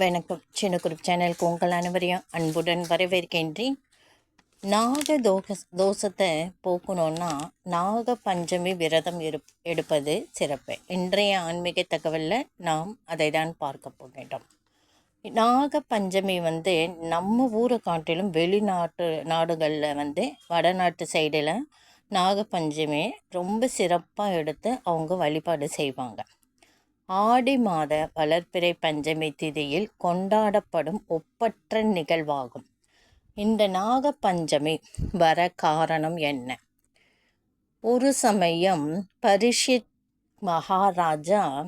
வணக்கம். சின்ன குரூப் சேனலுக்கு உங்கள் அனைவரையும் அன்புடன் வரவேற்கின்றேன். நாக தோக தோஷத்தை போக்கணும்னா நாக பஞ்சமி விரதம் இரு எடுப்பது சிறப்பு. இன்றைய ஆன்மீக தகவலில் நாம் அதை தான் பார்க்க போகின்றோம். நாக பஞ்சமி வந்து நம்ம ஊரை காட்டிலும் வெளிநாட்டு நாடுகளில் வந்து வடநாட்டு சைடில் நாக பஞ்சமி ரொம்ப சிறப்பாக எடுத்து அவங்க வழிபாடு செய்வாங்க. ஆடி மாத வளர்ப்பிறை பஞ்சமி திதியில் கொண்டாடப்படும் ஒப்பற்ற நிகழ்வாகும். இந்த நாக பஞ்சமி வர காரணம் என்ன? ஒரு சமயம் பரிஷித் மகாராஜா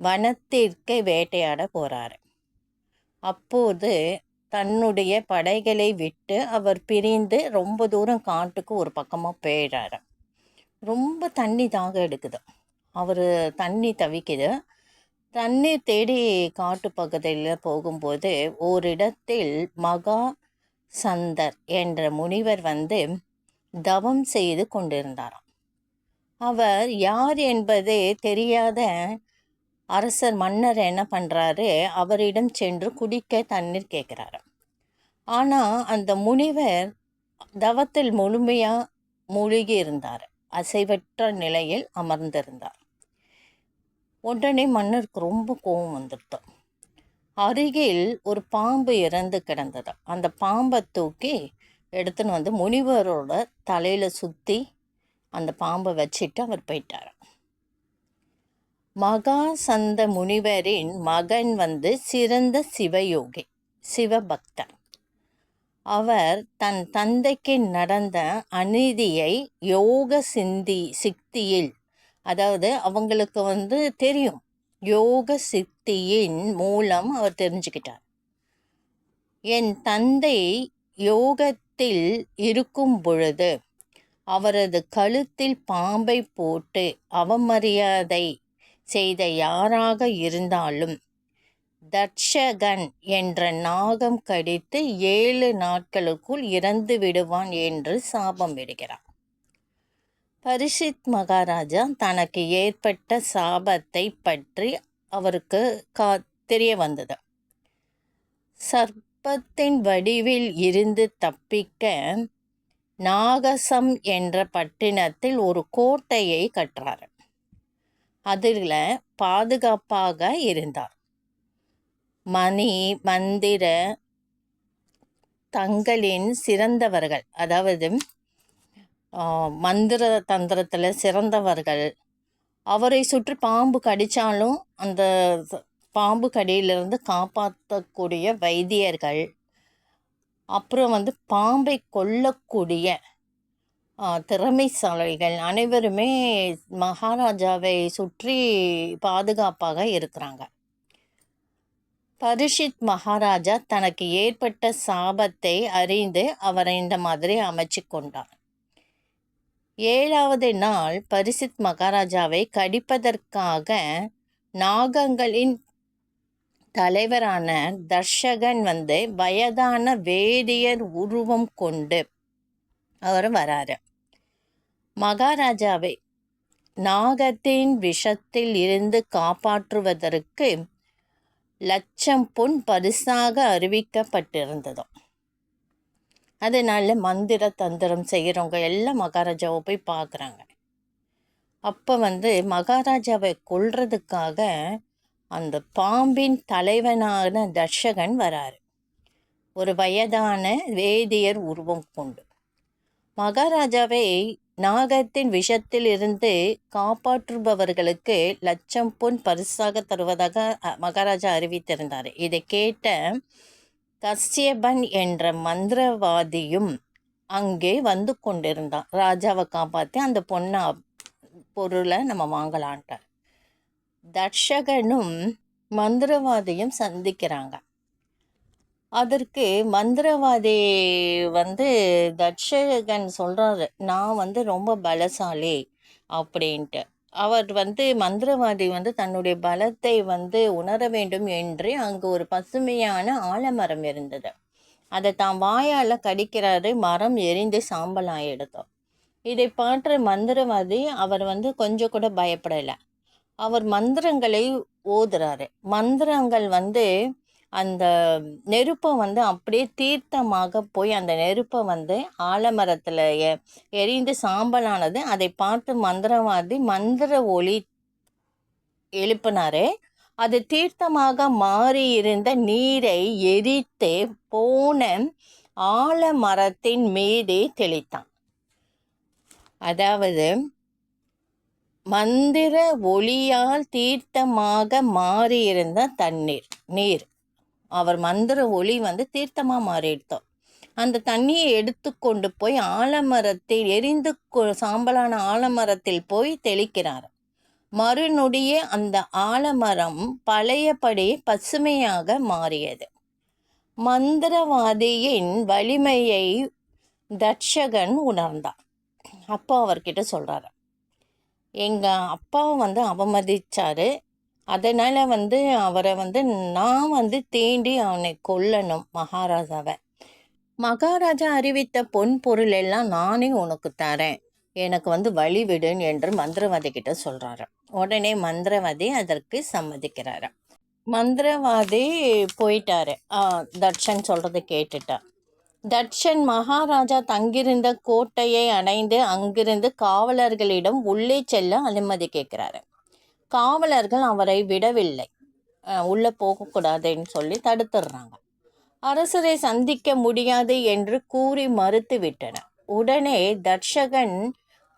வனத்திற்கு வேட்டையாட போகிறார் அப்போது தன்னுடைய படைகளை விட்டு அவர் பிரிந்து ரொம்ப தூரம் காட்டுக்கு ஒரு பக்கமாக போயிடுறாரு ரொம்ப தண்ணி தாக எடுக்குது. அவர் தண்ணி தவிக்குது. தண்ணி தேடி காட்டு பகுதியில் போகும்போது ஓரிடத்தில் மகா சந்தர் என்ற முனிவர் வந்து தவம் செய்து கொண்டிருந்தாராம். அவர் யார் என்பதே தெரியாத அரசர் மன்னர் என்ன பண்ணுறாரு அவரிடம் சென்று குடிக்க தண்ணீர் கேட்குறாரு ஆனால் அந்த முனிவர் தவத்தில் முழுமையாக மூழ்கி இருந்தார். அசைவற்ற நிலையில் அமர்ந்திருந்தார். உடனே மன்னருக்கு ரொம்ப கோபம் வந்துடுது. அருகில் ஒரு பாம்பு இறந்து கிடந்தது. அந்த பாம்பை தூக்கி எடுத்துன்னு வந்து முனிவரோட தலையில் சுற்றி அந்த பாம்பை வச்சுட்டு அவர் போயிட்டார். மகாசந்த முனிவரின் மகன் வந்து சிறந்த சிவயோகி சிவபக்தர் அவர் தன் தந்தைக்கு நடந்த அநீதியை யோக சிந்தி சிக்தியில் அதாவது அவங்களுக்கு வந்து தெரியும். யோக சித்தியின் மூலம் அவர் தெரிஞ்சுக்கிட்டார். என் தந்தை யோகத்தில் இருக்கும் பொழுது அவரது கழுத்தில் பாம்பை போட்டு அவமரியாதை செய்த யாராக இருந்தாலும் தட்சகன் என்ற நாகம் கடித்து ஏழு நாட்களுக்குள் இறந்து விடுவான் என்று சாபம் விடுகிறார். பரிஷித் மகாராஜா தனக்கு ஏற்பட்ட சாபத்தை பற்றி அவருக்கு கா தெரிய வந்தது. சர்ப்பத்தின் வடிவில் இருந்து தப்பிக்க நாகசம் என்ற பட்டினத்தில் ஒரு கோட்டையை கற்றார். அதில் பாதுகாப்பாக இருந்தார். மணி மந்திர தங்களின் சிறந்தவர்கள் அதாவது மந்திர தந்திரத்தில் சிறந்தவர்கள். அவரை சுற்றி பாம்பு கடித்தாலும் அந்த பாம்பு கடியிலிருந்து காப்பாற்றக்கூடிய வைத்தியர்கள். அப்புறம் வந்து பாம்பை கொல்லக்கூடிய திறமைசாலைகள் அனைவருமே மகாராஜாவை சுற்றி பாதுகாப்பாக இருக்கிறாங்க. பரிஷித் மகாராஜா தனக்கு ஏற்பட்ட சாபத்தை அறிந்து அவரை இந்த மாதிரி அமைச்சு கொண்டார். ஏழாவது நாள் பரிசித் மகாராஜாவை கடிப்பதற்காக நாகங்களின் தலைவரான தர்ஷகன் வந்து வயதான வேதியர் உருவம் கொண்டு அவர் வராரு. மகாராஜாவை நாகத்தின் விஷத்தில் இருந்து காப்பாற்றுவதற்கு லட்சம் பொன் பரிசாக அறிவிக்கப்பட்டிருந்ததும் அதனால் மந்திர தந்திரம் செய்கிறவங்க எல்லாம் மகாராஜாவை போய் பார்க்குறாங்க அப்போ வந்து மகாராஜாவை கொல்றதுக்காக அந்த பாம்பின் தலைவனான தர்ஷகன் வராரு. ஒரு வயதான வேதியர் உருவம் கொண்டு. மகாராஜாவை நாகத்தின் விஷத்தில் இருந்து காப்பாற்றுபவர்களுக்கு லட்சம் பொன் பரிசாக தருவதாக மகாராஜா அறிவித்திருந்தார். இதை கேட்ட கஸ்யபன் என்ற மந்திரவாதியும் அங்கே வந்து கொண்டிருந்தான். ராஜாவை காப்பாற்றி அந்த பொண்ணை பொருளை நம்ம வாங்கலான்ட்டார். தர்ஷகனும் மந்திரவாதியும் சந்திக்கிறாங்க. அதற்கு மந்திரவாதி வந்து தர்ஷகன் சொல்கிறாரு நான் வந்து ரொம்ப பலசாலி அப்படின்ட்டு. அவர் வந்து மந்திரவாதி வந்து தன்னுடைய பலத்தை வந்து உணர வேண்டும் என்று அங்கு ஒரு பசுமையான ஆலமரம் இருந்தது. அதை தான் வாயால் கடிக்கிறாரு மரம் எரிந்து சாம்பலாக எடுத்தோம் இதை பார்த்த மந்திரவாதி அவர் வந்து கொஞ்சம் கூட பயப்படலை. அவர் மந்திரங்களை ஓதுறாரு. மந்திரங்கள் வந்து அந்த நெருப்பை வந்து அப்படியே தீர்த்தமாக போய் அந்த நெருப்பை வந்து ஆலமரத்தில் எ எரிந்து சாம்பலானது அதை பார்த்து மந்திரவாதி மந்திர ஒளி எழுப்பினார். அது தீர்த்தமாக மாறியிருந்த நீரை எரித்து போன ஆலமரத்தின் மீதே தெளித்தான். அதாவது மந்திர ஒளியால் தீர்த்தமாக மாறியிருந்த தண்ணீர் நீர். அவர் மந்திர ஒளி வந்து தீர்த்தமாக மாறிடுத்தோம். அந்த தண்ணியை எடுத்து கொண்டு போய் ஆலமரத்தில் எரிந்து கொ- சாம்பலான ஆலமரத்தில் போய் தெளிக்கிறார் மறுநொடிய அந்த ஆலமரம் பழையபடி பசுமையாக மாறியது. மந்திரவாதியின் வலிமையை தட்சகன் உணர்ந்தான். அப்போ அவர்கிட்ட சொல்கிறாரு எங்கள் அப்பாவை வந்து அவமதிச்சாரு. அதனால் வந்து அவரை வந்து நான் வந்து தேண்டி அவனை கொல்லணும் மகாராஜாவை. மகாராஜா அறிவித்த பொன் பொருள் எல்லாம் நானே உனக்கு தரேன். எனக்கு வந்து வழி விடுன் என்று மந்திரவாதி கிட்ட சொல்கிறாரு உடனே மந்திரவாதி அதற்கு சம்மதிக்கிறாரு மந்திரவாதி போயிட்டாரு. தட்சன் சொல்கிறத கேட்டுட்டா. தட்சன் மகாராஜா தங்கியிருந்த கோட்டையை அடைந்து அங்கிருந்து காவலர்களிடம் உள்ளே செல்ல அனுமதி கேட்குறாரு. காவலர்கள் அவரை விடவில்லை. உள்ளே போகக்கூடாதுன்னு சொல்லி தடுத்துடுறாங்க. அரசரை சந்திக்க முடியாது என்று கூறி மறுத்துவிட்டனர் உடனே தர்ஷகன்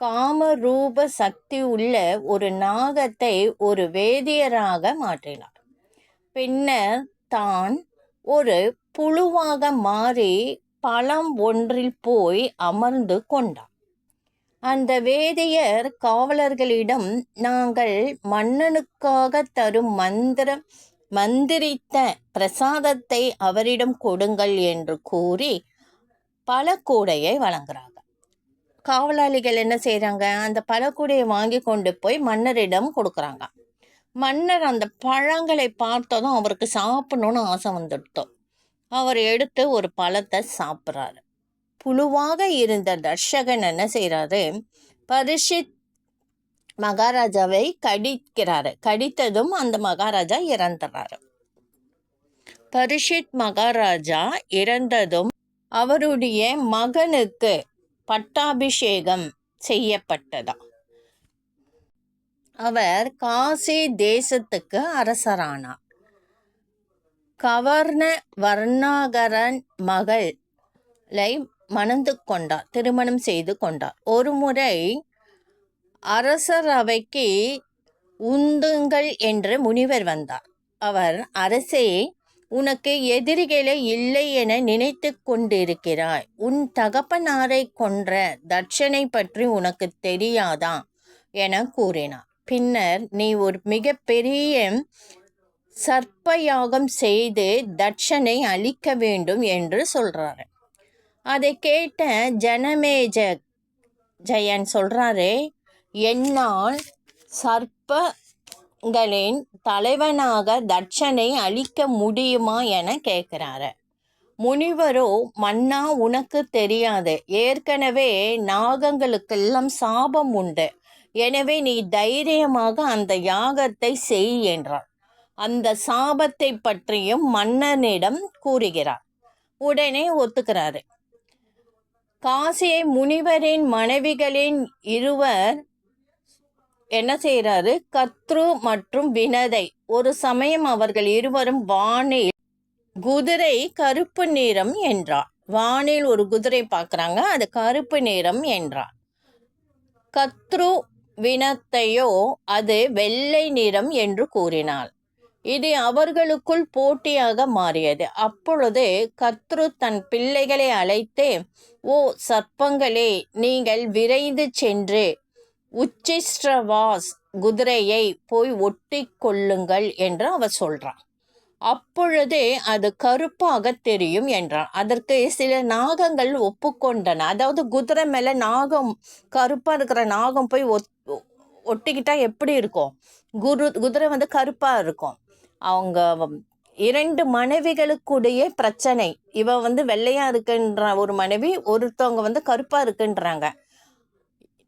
காமரூப சக்தி உள்ள ஒரு நாகத்தை ஒரு வேதியராக மாற்றினார். பின்னர் தான் ஒரு புழுவாக மாறி பழம் ஒன்றில் போய் அமர்ந்து கொண்டார் அந்த வேதியர் காவலர்களிடம் நாங்கள் மன்னனுக்காக தரும் மந்திரம் மந்திரித்த பிரசாதத்தை அவரிடம் கொடுங்கள் என்று கூறி பழக்கூடையை வழங்குறாங்க. காவலாளிகள் என்ன செய்கிறாங்க அந்த பழக்கூடையை வாங்கி கொண்டு போய் மன்னரிடம் கொடுக்குறாங்க. மன்னர் அந்த பழங்களை பார்த்ததும் அவருக்கு சாப்பிடணும்னு ஆசை வந்துடுத்தோம். அவர் எடுத்து ஒரு பழத்தை சாப்பிட்றாரு. புழுவாக இருந்த தர்ஷகன் என்ன செய்கிறாரு பரிஷித் மகாராஜாவை கடிக்கிறாரு. கடித்ததும் அந்த மகாராஜா இறந்துறாரு. பரிஷித் மகாராஜா இறந்ததும் அவருடைய மகனுக்கு பட்டாபிஷேகம் செய்யப்பட்டதா? அவர் காசி தேசத்துக்கு அரசரானார். கவர்ண வர்ணாகரன் மகளை மணந்து கொண்டார் திருமணம் செய்து கொண்டார் ஒரு முறை அரசரவைக்கு உந்துங்கள் என்று முனிவர் வந்தார். அவர் அரசே உனக்கு எதிரிகளே இல்லை என நினைத்து கொண்டிருக்கிறாய். உன் தகப்பனாரை கொன்ற தட்சனை பற்றி உனக்கு தெரியாதா? என கூறினார். பின்னர் நீ ஒரு மிகப்பெரிய சர்ப்பயாகம் செய்து தட்சனை அழிக்க வேண்டும் என்று சொல்கிறார் அதை கேட்ட ஜனமேஜ ஜெயன் சொல்கிறாரு என்னால் சர்ப்பங்களின் தலைவனாக தட்சனை அழிக்க முடியுமா என கேட்குறாரு. முனிவரோ மன்னா உனக்கு தெரியாது. ஏற்கனவே நாகங்களுக்கெல்லாம் சாபம் உண்டு. எனவே நீ தைரியமாக அந்த யாகத்தை செய் என்றார் அந்த சாபத்தை பற்றியும் மன்னனிடம் கூறுகிறார். உடனே ஒத்துக்கிறாரு. காசியை முனிவரின் மனைவிகளின் இருவர் என்ன செய்கிறாரு? கத்ரு மற்றும் வினதை. ஒரு சமயம் அவர்கள் இருவரும் வானில் குதிரை கருப்பு நிறம் என்றார். வானில் ஒரு குதிரை பார்க்குறாங்க அது கருப்பு நிறம் என்றார். கத்ரு வினத்தையோ அது வெள்ளை நிறம் என்று கூறினாள். இது அவர்களுக்குள் போட்டியாக மாறியது. அப்பொழுது கத்ரு தன் பிள்ளைகளை அழைத்து ஓ சர்ப்பங்களே நீங்கள் விரைந்து சென்று உச்சிஷ்டவாஸ் குதிரையை போய் ஒட்டி கொள்ளுங்கள் என்று அவர் சொல்றான் அப்பொழுது அது கருப்பாக தெரியும் என்றான் அதற்கு சில நாகங்கள் ஒப்புக்கொண்டன. அதாவது குதிரை மேல நாகம் கருப்பா இருக்கிற நாகம் போய் ஒத் ஒட்டிக்கிட்டா எப்படி இருக்கும்? குரு குதிரை வந்து கருப்பா இருக்கும். அவங்க இரண்டு மனைவிகளுக்குடைய பிரச்சனை. இவ வந்து வெள்ளையா இருக்குன்ற ஒரு மனைவி ஒருத்தவங்க வந்து கருப்பா இருக்குன்றாங்க.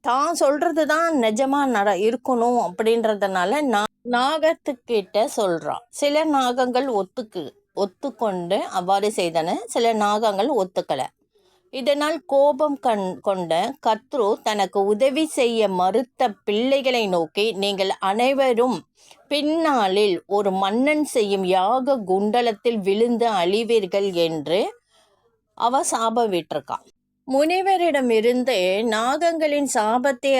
தான் சொல்கிறது தான் நிஜமாக நட இருக்கணும் அப்படின்றதுனால நான் நாகத்துக்கிட்ட சொல்கிறான் சில நாகங்கள் ஒத்துக்கு ஒத்துக்கொண்டு அவ்வாறு செய்தன. சில நாகங்கள் ஒத்துக்கலை. இதனால் கோபம் கண் கொண்ட கத்ரு தனக்கு உதவி செய்ய மறுத்த பிள்ளைகளை நோக்கி நீங்கள் அனைவரும் பின்னாளில் ஒரு மன்னன் செய்யும் யாக குண்டலத்தில் விழுந்து அழிவீர்கள் என்று அவ சாபவிட்டிருக்கான். முனிவரிடமிருந்து நாகங்களின் சாபத்தை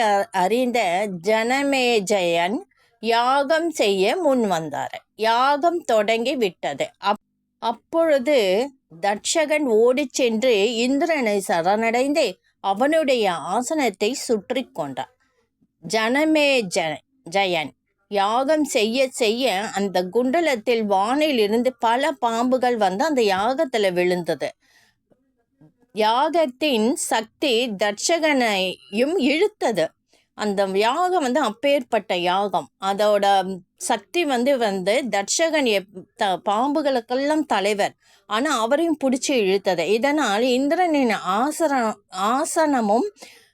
அறிந்த ஜனமேஜயன் யாகம் செய்ய முன் வந்தார் யாகம் தொடங்கி விட்டது. அப் அப்பொழுது தட்சகன் ஓடிச் சென்று இந்திரனை சரணடைந்து அவனுடைய ஆசனத்தை சுற்றி கொண்டான். ஜனமே ஜ ஜயன் யாகம் செய்ய செய்ய அந்த குண்டலத்தில் வானிலிருந்து பல பாம்புகள் வந்து அந்த யாகத்தில் விழுந்தது. யாகத்தின் சக்தி தட்சகனையும் இழுத்தது. அந்த யாகம் வந்து அப்பேற்பட்ட யாகம். அதோட சக்தி வந்து வந்து தட்சகன் எப் த பாம்புகளுக்கெல்லாம் தலைவர். ஆனால் அவரையும் பிடிச்சி இழுத்தது. இதனால் இந்திரனின் ஆசர ஆசனமும்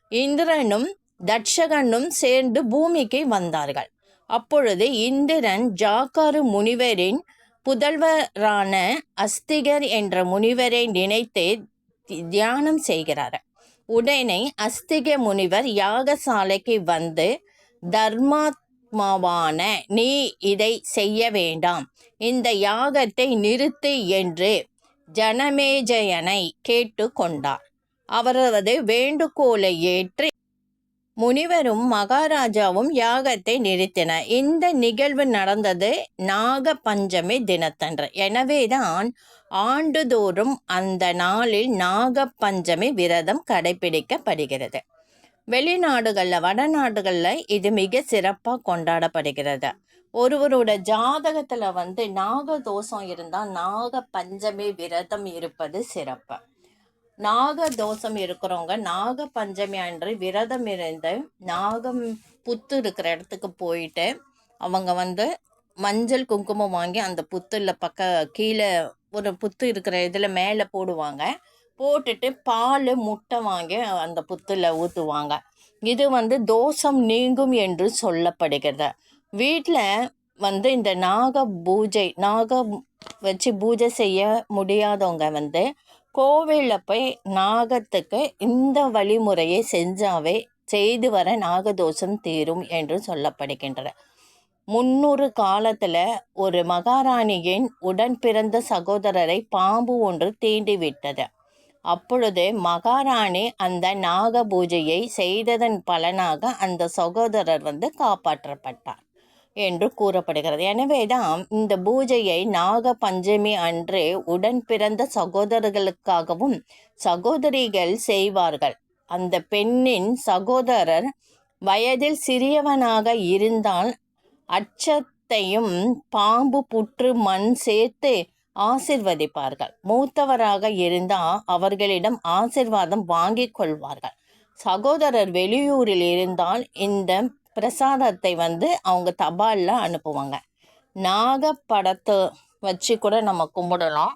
இந்திரனும் தட்சகனும் சேர்ந்து பூமிக்கு வந்தார்கள். அப்பொழுது இந்திரன் ஜாக்காரு முனிவரின் புதல்வரான அஸ்திகர் என்ற முனிவரை நினைத்து தியானம் செய்கிறார். உடனே அஸ்திக முனிவர் யாகசாலைக்கு வந்து தர்மாத்மாவான நீ இதை செய்ய வேண்டாம். இந்த யாகத்தை நிறுத்து என்று ஜனமேஜயனை கேட்டு கொண்டார். அவரது வேண்டுகோளை ஏற்று முனிவரும் மகாராஜாவும் யாகத்தை நிறுத்தினர். இந்த நிகழ்வு நடந்தது நாக பஞ்சமி தினத்தன்று எனவேதான் ஆண்டுதோறும் அந்த நாளில் நாக பஞ்சமி விரதம் கடைபிடிக்கப்படுகிறது. வெளிநாடுகளில் வடநாடுகளில் இது மிக சிறப்பாக கொண்டாடப்படுகிறது. ஒருவரோட ஜாதகத்தில் வந்து நாக தோஷம் இருந்தால் நாக பஞ்சமி விரதம் இருப்பது சிறப்பு. நாக தோஷம் இருக்கிறவங்க நாக பஞ்சமி அன்று விரதம் இருந்து நாகம் புத்து இருக்கிற இடத்துக்கு போயிட்டு அவங்க வந்து மஞ்சள் குங்குமம் வாங்கி அந்த புத்துல பக்க கீழே ஒரு புத்து இருக்கிற இதில் மேலே போடுவாங்க. போட்டுட்டு பால் முட்டை வாங்கி அந்த புத்துல ஊற்றுவாங்க இது வந்து தோஷம் நீங்கும் என்று சொல்லப்படுகிறது. வீட்டில் வந்து இந்த நாக பூஜை நாகம் வச்சு பூஜை செய்ய முடியாதவங்க வந்து கோவிலில் போய் நாகத்துக்கு இந்த வழிமுறையை செஞ்சாவே செய்து வர நாகதோஷம் தீரும் என்று சொல்லப்படுகின்றன முன்னூறு காலத்தில் ஒரு மகாராணியின் உடன் பிறந்த சகோதரரை பாம்பு ஒன்று தீண்டிவிட்டது. அப்பொழுது மகாராணி அந்த நாக பூஜையை செய்ததன் பலனாக அந்த சகோதரர் வந்து காப்பாற்றப்பட்டார். என்று கூறப்படுகிறது. எனவேதான் இந்த பூஜையை நாக பஞ்சமி அன்று உடன் பிறந்த சகோதரர்களுக்காகவும் சகோதரிகள் செய்வார்கள். அந்த பெண்ணின் சகோதரர் வயதில் சிறியவனாக இருந்தால் அச்சத்தையும் பாம்பு புற்று மண் சேர்த்து ஆசிர்வதிப்பார்கள். மூத்தவராக இருந்தால் அவர்களிடம் ஆசிர்வாதம் வாங்கிக் கொள்வார்கள். சகோதரர் வெளியூரில் இருந்தால் இந்த பிரசாதத்தை வந்து அவங்க தபாலில் அனுப்புவாங்க. நாகப்படத்தை வச்சு கூட நம்ம கும்பிடலாம்.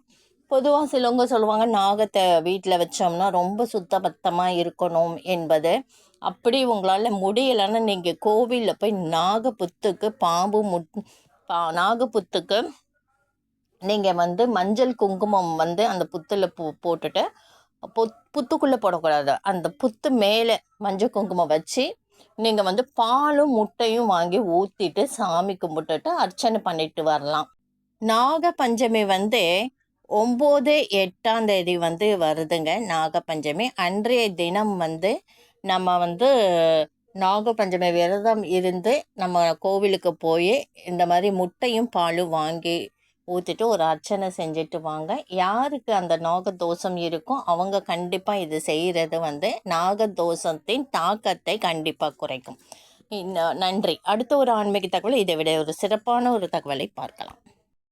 பொதுவாக சிலவங்க சொல்லுவாங்க நாகத்தை வீட்டில் வச்சோம்னா ரொம்ப சுத்தபத்தமாக இருக்கணும் என்பது. அப்படி உங்களால் முடியலைன்னா நீங்கள் கோவிலில் போய் நாகப்புத்துக்கு பாம்பு முட் பா நாகப்புத்துக்கு நீங்கள் வந்து மஞ்சள் குங்குமம் வந்து அந்த புத்தில் போ போட்டுட்டு புத் புத்துக்குள்ளே போடக்கூடாது. அந்த புத்து மேலே மஞ்சள் குங்குமம் வச்சு நீங்கள் வந்து பாலும் முட்டையும் வாங்கி ஊற்றிட்டு சாமி கும்பிட்டுட்டு அர்ச்சனை பண்ணிட்டு வரலாம். நாக பஞ்சமி வந்து ஒம்பது எட்டாம் தேதி வந்து வருதுங்க. நாக பஞ்சமி அன்றைய தினம் வந்து நம்ம வந்து நாக பஞ்சமி விரதம் இருந்து நம்ம கோவிலுக்கு போய் இந்த மாதிரி முட்டையும் பாலும் வாங்கி ஊற்றிட்டு ஒரு அர்ச்சனை செஞ்சுட்டு வாங்க. யாருக்கு அந்த நாகதோஷம் இருக்கோ அவங்க கண்டிப்பாக இது செய்கிறது வந்து நாகதோஷத்தின் தாக்கத்தை கண்டிப்பாக குறைக்கும். நன்றி. அடுத்த ஒரு ஆன்மீக தகவல் இதை விட ஒரு சிறப்பான ஒரு தகவலை பார்க்கலாம்.